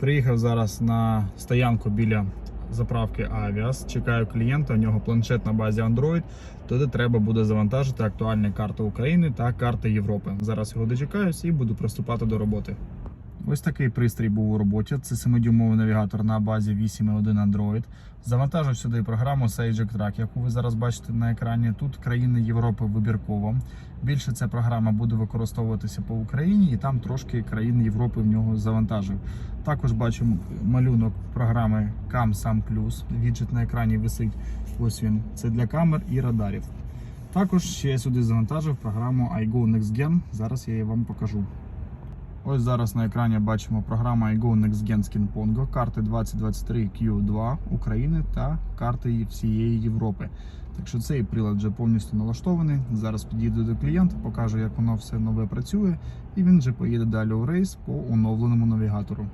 Приїхав зараз на стоянку біля заправки Авіас. Чекаю клієнта. У нього планшет на базі Android. Туди треба буде завантажити актуальні карти України та карти Європи. Зараз його дочекаюсь і буду приступати до роботи. Ось такий пристрій був у роботі. Це 7-дюймовий навігатор на базі 8.1 Android. Завантажив сюди програму Sage Track, яку ви зараз бачите на екрані. Тут країни Європи вибірково. Більше ця програма буде використовуватися по Україні, і там трошки країн Європи в нього завантажив. Також бачимо малюнок програми Cam Sam Plus. Віджит на екрані висить. Ось він. Це для камер і радарів. Також ще я сюди завантажив програму iGo Next. Зараз я її вам покажу. Ось зараз на екрані бачимо програма iGo Next Gen Skin Pongo, карти 2023 Q2 України та карти всієї Європи. Так що цей прилад вже повністю налаштований. Зараз підійду до клієнта, покажу, як воно все нове працює, і він вже поїде далі у рейс по оновленому навігатору.